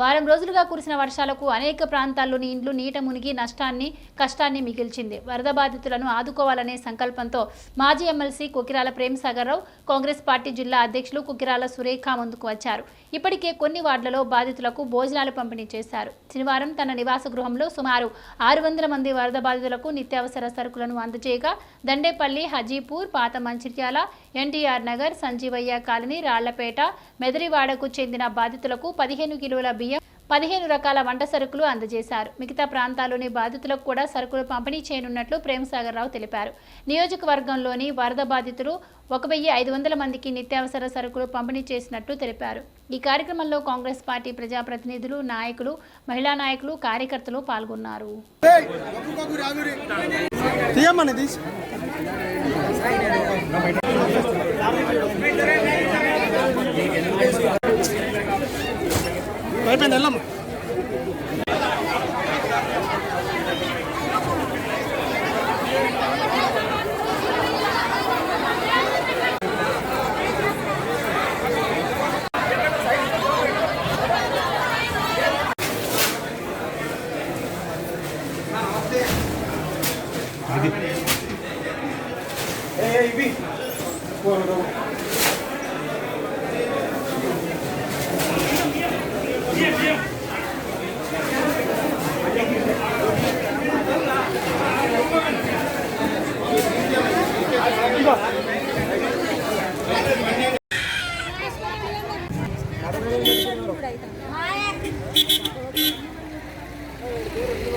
వారం రోజులుగా కురిసిన వర్షాలకు అనేక ప్రాంతాల్లోని ఇండ్లు నీట మునిగి నష్టాన్ని కష్టాన్ని మిగిల్చింది. వరద బాధితులను ఆదుకోవాలనే సంకల్పంతో మాజీ ఎమ్మెల్సీ కుకిరాల ప్రేమసాగర్ రావు కాంగ్రెస్ పార్టీ జిల్లా అధ్యక్షులు కుకిరాల సురేఖ ముందుకు వచ్చారు. ఇప్పటికే కొన్ని వార్డులలో బాధితులకు భోజనాలు పంపిణీ చేశారు. శనివారం తన నివాస గృహంలో సుమారు ఆరు వందల మంది వరద బాధితులకు నిత్యావసర సరుకులను అందజేయగా దండేపల్లి హజీపూర్ పాత మంచిర్యాల ఎన్టీఆర్ నగర్ సంజీవయ్య కాలనీ రాళ్ళపేట మెదరివాడకు చెందిన బాధితులకు పదిహేను కిలోల బియ్యం పదిహేను రకాల వంట సరుకులు అందజేశారు. మిగతా ప్రాంతాల్లోని బాధితులకు కూడా సరుకులు పంపిణీ చేయనున్నట్లు ప్రేమసాగర్ రావు తెలిపారు. నియోజకవర్గంలోని వరద బాధితులు ఒక వెయ్యి ఐదు వందల మందికి నిత్యావసర సరుకులు పంపిణీ చేసినట్లు తెలిపారు. ఈ కార్యక్రమంలో కాంగ్రెస్ పార్టీ ప్రజాప్రతినిధులు నాయకులు మహిళా నాయకులు కార్యకర్తలు పాల్గొన్నారు. 来变得那么。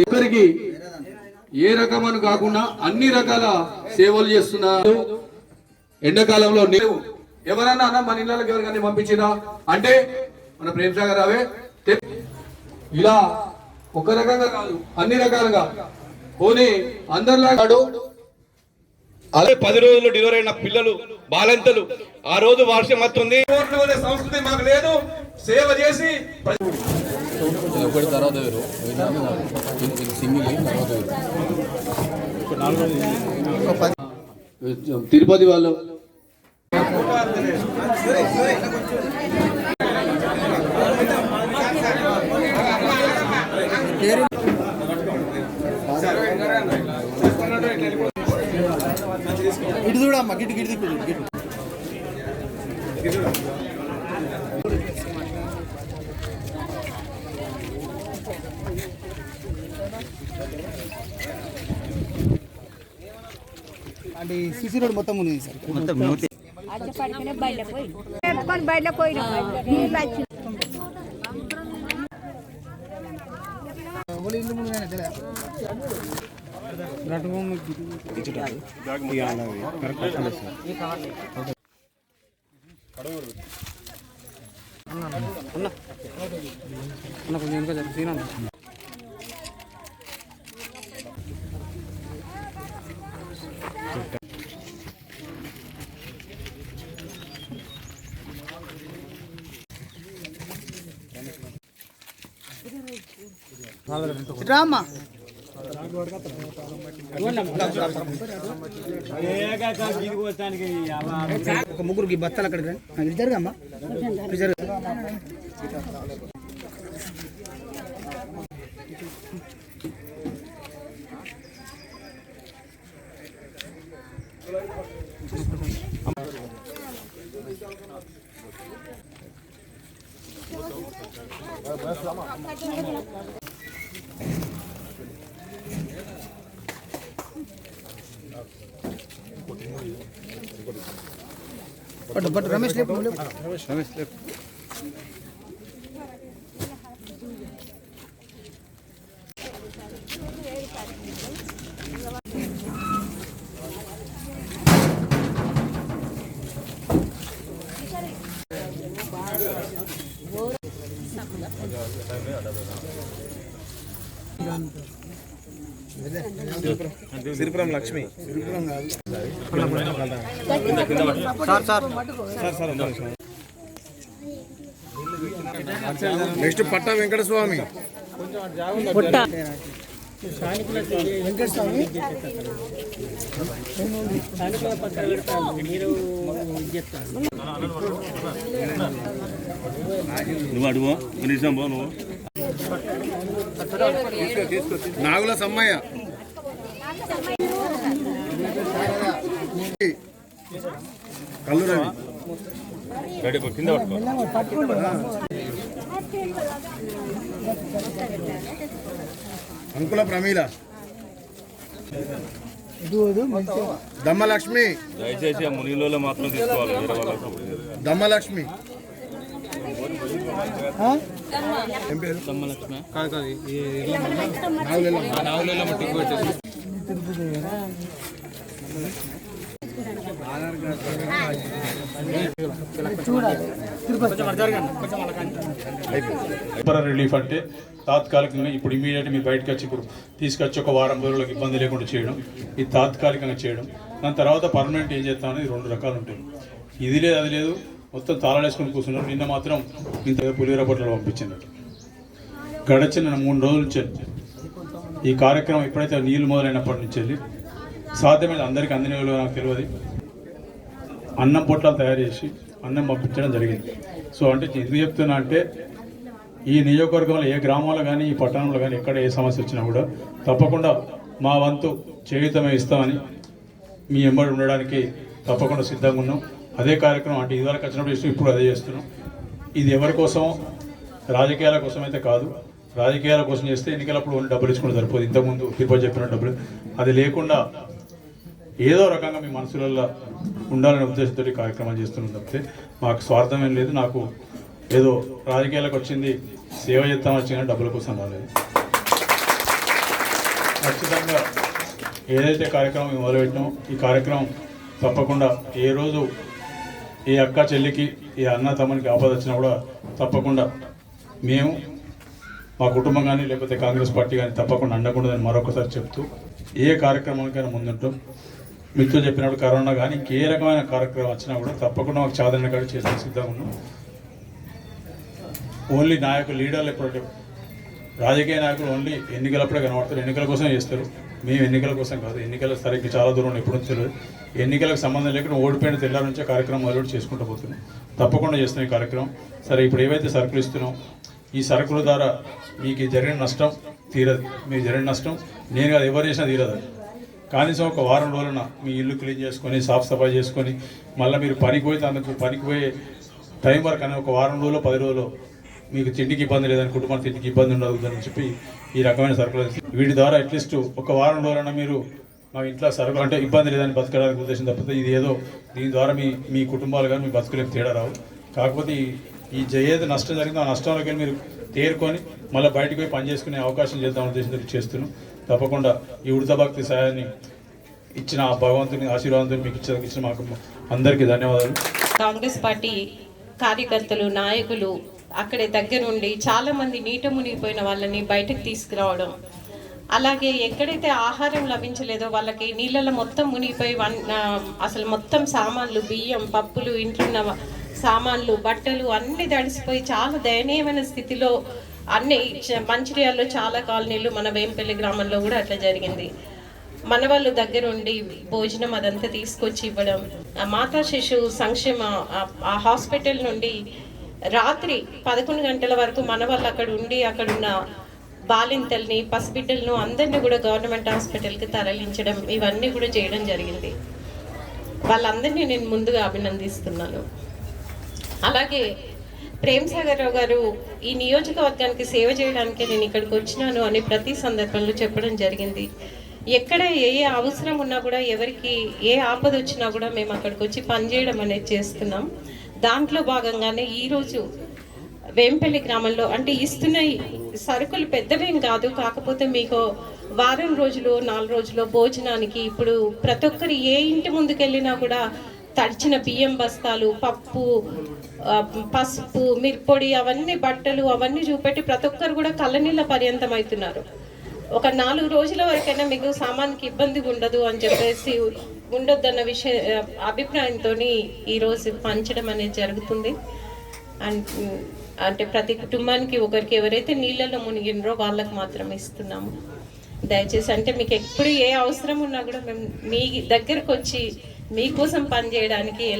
ఒక్కరికి ఏ రకమని కాకుండా అన్ని రకాల సేవలు చేస్తున్నారు ఎండాకాలంలో నీవు ఎవరన్నా అన్న మన ఇళ్ళకి ఎవరికైనా పంపించినా? అంటే మన ప్రేమ్ సాగర్ రావే తె- ఇలా ఒక రకంగా కాదు అన్ని రకాలుగా. పోనీ అందరిలాగాడు అదే పది రోజులు డెలివరీ అయిన పిల్లలు బాలంతలు ఆ రోజు వర్షం వస్తుంది. సంస్కృతి మాకు లేదు. సేవ చేసి ఒకటి తర్వాత సింగిల్ తర్వాత తిరుపతి వాళ్ళు. ఇటు చూడమ్మా గిట్టు గిట్టు గిట్టు గిట్టు అంటే సిసి రోడ్ మొత్తం ఉంది సార్. మొత్తం బయట పోయినా ఇల్లు ముందు అన్న కొంచెం వెనుక సీనా ఒక ముగ్గురికి బత్తాలు అక్కడ ఇద్దరు అమ్మా. పట్టు పట్టు రమేష్ లేపు నువ్వు లేపు. రమేష్ లేపు సిరిపురం లక్ష్మి సిరిపురం కాదు సార్ సార్. సార్ సార్ ఒక్క నిమిషం. నెక్స్ట్ పట్ట వెంకటస్వామి. నువ్వు అడుగు నువ్వు. నాగుల సమ్మయ్య. కళ్ళు రవి కింద అంకుల ప్రమీల. దమ్మలక్ష్మి. దయచేసి ఆ మునిలో మాత్రం తీసుకోవాలి దమ్మలక్ష్మి. రిలీఫ్ అంటే తాత్కాలికంగా ఇప్పుడు ఇమీడియట్ మీరు బయటకు వచ్చి ఇప్పుడు తీసుకొచ్చి ఒక వారం రోజులకు ఇబ్బంది లేకుండా చేయడం ఇది తాత్కాలికంగా చేయడం. దాని తర్వాత పర్మనెంట్ ఏం చేస్తామని రెండు రకాలు ఉంటాయి. ఇది లేదు అది లేదు. మొత్తం తాళాలేసుకొని కూర్చున్నారు. నిన్న మాత్రం ఇంత పులిహోర పొట్టలు పంపించినట్టు గడచిన మూడు రోజుల నుంచి ఈ కార్యక్రమం ఎప్పుడైతే నీళ్ళు మొదలైనప్పటి నుంచి వెళ్ళి సాధ్యమైన అందరికీ అందిన నాకు తెలియదు. అన్నం పొట్లాలు తయారు చేసి అన్నం పంపించడం జరిగింది. సో అంటే ఎందుకు చెప్తున్నా అంటే ఈ నియోజకవర్గంలో ఏ గ్రామంలో కానీ ఈ పట్టణంలో కానీ ఎక్కడ ఏ సమస్య వచ్చినా కూడా తప్పకుండా మా వంతు చేయుతమే ఇస్తామని మీ ఎంబడి ఉండడానికి తప్పకుండా సిద్ధంగా ఉన్నాం. అదే కార్యక్రమం అంటే ఇదివరకు వచ్చినప్పుడు ఇష్టం ఇప్పుడు అదే చేస్తున్నాం. ఇది ఎవరి కోసం? రాజకీయాల కోసం అయితే కాదు. రాజకీయాల కోసం చేస్తే ఎన్నికలప్పుడు డబ్బులు ఇచ్చుకుంటే సరిపోదు. ఇంతకుముందు తిరుపతి చెప్పిన డబ్బులు. అది లేకుండా ఏదో రకంగా మీ మనసులలో ఉండాలనే ఉద్దేశంతో కార్యక్రమం చేస్తున్నాం తప్పితే మాకు స్వార్థం ఏం లేదు. నాకు ఏదో రాజకీయాలకు వచ్చింది సేవ చేస్తాం వచ్చిన డబ్బుల కోసం రాలేదు. ఖచ్చితంగా ఏదైతే కార్యక్రమం మేము మొదలుపెట్టామో ఈ కార్యక్రమం తప్పకుండా ఏ రోజు ఏ అక్క చెల్లికి ఏ అన్న తమ్మునికి ఆపద వచ్చినా కూడా తప్పకుండా మేము మా కుటుంబం కానీ లేకపోతే కాంగ్రెస్ పార్టీ కానీ తప్పకుండా అండకూడదని మరొకసారి చెప్తూ ఏ కార్యక్రమానికైనా ముందుంటాం. మీతో చెప్పినప్పుడు కరోనా కానీ ఏ రకమైన కార్యక్రమం వచ్చినా కూడా తప్పకుండా మాకు చాదరణ కాడి చేసే సిద్ధంగా ఉన్నాం. ఓన్లీ నాయకులు లీడర్లు ఎప్పుడు రాజకీయ నాయకులు ఓన్లీ ఎన్నికలప్పుడే కనబడతారు. ఎన్నికల కోసం చేస్తారు. మేము ఎన్నికల కోసం కాదు ఎన్నికల సరిగ్గా చాలా దూరం ఎప్పుడు తెలియదు ఎన్నికలకు సంబంధం లేకుండా ఓడిపోయిన తెల్లారి నుంచే కార్యక్రమం మొదలు చేసుకుంటూ పోతున్నాం. తప్పకుండా చేస్తున్నాం ఈ కార్యక్రమం. సరే ఇప్పుడు ఏవైతే సరుకులు ఇస్తున్నాం ఈ సరుకుల ద్వారా మీకు జరిగిన నష్టం తీరదు. మీకు జరిగిన నష్టం నేను కాదు ఎవరు చేసినా తీరదు కనీసం ఒక వారం రోజున మీ ఇల్లు క్లీన్ చేసుకొని సాఫ్ సఫాయి చేసుకొని మళ్ళీ మీరు పనికి పోయి అందుకు పనికి పోయే టైం వరకు అని ఒక వారం రోజులు పది రోజులు మీకు తిండికి ఇబ్బంది లేదని కుటుంబానికి తిండికి ఇబ్బంది ఉండదు అని చెప్పి ఈ రకమైన సరుకులు వీటి ద్వారా అట్లీస్ట్ ఒక వారం రోజులైనా మీరు మా ఇంట్లో సరుకులు అంటే ఇబ్బంది లేదని బతకడానికి ఉద్దేశం తప్పితే ఇది ఏదో దీని ద్వారా మీ మీ కుటుంబాలు కానీ మీ బతుకులకు తేడా రావు. కాకపోతే ఈ ఈ ఏది నష్టం జరిగిందో ఆ నష్టంలోకి మీరు తేరుకొని మళ్ళీ బయటకు పోయి పని చేసుకునే అవకాశం చేద్దాం ఉద్దేశంతో చేస్తున్నాం. తప్పకుండా ఈ ఉడత భక్తి సహాయాన్ని ఇచ్చిన ఆ భగవంతుని ఆశీర్వాదంతో మీకు ఇచ్చిన ఇచ్చిన మాకు అందరికీ ధన్యవాదాలు. కాంగ్రెస్ పార్టీ కార్యకర్తలు నాయకులు అక్కడే దగ్గరుండి చాలామంది నీట మునిగిపోయిన వాళ్ళని బయటకు తీసుకురావడం. అలాగే ఎక్కడైతే ఆహారం లభించలేదో వాళ్ళకి నీళ్ళలో మొత్తం మునిగిపోయి వన్ అసలు మొత్తం సామాన్లు బియ్యం పప్పులు ఇంట్లో ఉన్న సామాన్లు బట్టలు అన్నీ తడిసిపోయి చాలా దయనీయమైన స్థితిలో అన్ని మంచిర్యాల్లో చాలా కాలనీలు మన వేంపల్లి గ్రామంలో కూడా అట్లా జరిగింది. మన వాళ్ళు దగ్గరుండి భోజనం అదంతా తీసుకొచ్చి ఇవ్వడం. మాతా శిశు సంక్షేమ ఆ హాస్పిటల్ నుండి రాత్రి పదకొండు గంటల వరకు మన వాళ్ళు అక్కడ ఉండి అక్కడ ఉన్న బాలింతల్ని పసిబిడ్డలను అందరినీ కూడా గవర్నమెంట్ హాస్పిటల్కి తరలించడం ఇవన్నీ కూడా చేయడం జరిగింది. వాళ్ళందరినీ నేను ముందుగా అభినందిస్తున్నాను. అలాగే ప్రేమ్ సాగర్ రావు గారు ఈ నియోజకవర్గానికి సేవ చేయడానికి నేను ఇక్కడికి వచ్చినాను అని ప్రతి సందర్భంలో చెప్పడం జరిగింది. ఎక్కడ ఏ ఏ అవసరం ఉన్నా కూడా ఎవరికి ఏ ఆపద వచ్చినా కూడా మేము అక్కడికి వచ్చి పనిచేయడం అనేది చేస్తున్నాం. దాంట్లో భాగంగానే ఈరోజు వేంపల్లి గ్రామంలో అంటే ఇస్తున్న సరుకులు పెద్దవేం కాదు కాకపోతే మీకు వారం రోజులు నాలుగు రోజులు భోజనానికి ఇప్పుడు ప్రతి ఒక్కరు ఏ ఇంటి ముందుకెళ్ళినా కూడా తడిచిన బియ్యం బస్తాలు పప్పు పసుపు మిర్పొడి అవన్నీ బట్టలు అవన్నీ చూపెట్టి ప్రతి ఒక్కరు కూడా కళ్ళనీళ్ళ పర్యంతం అవుతున్నారు ఒక నాలుగు రోజుల వరకైనా మీకు సామాన్కి ఇబ్బంది ఉండదు అని చెప్పేసి ఉండొద్దన్న విషయ అభిప్రాయంతో ఈరోజు పంచడం అనేది జరుగుతుంది. అండ్ అంటే ప్రతి కుటుంబానికి ఒకరికి ఎవరైతే నీళ్ళలో మునిగినరో వాళ్ళకి మాత్రం ఇస్తున్నాము. దయచేసి అంటే మీకు ఎప్పుడు ఏ అవసరం ఉన్నా కూడా మేము మీ దగ్గరకు వచ్చి మీకోసం పనిచేయడానికి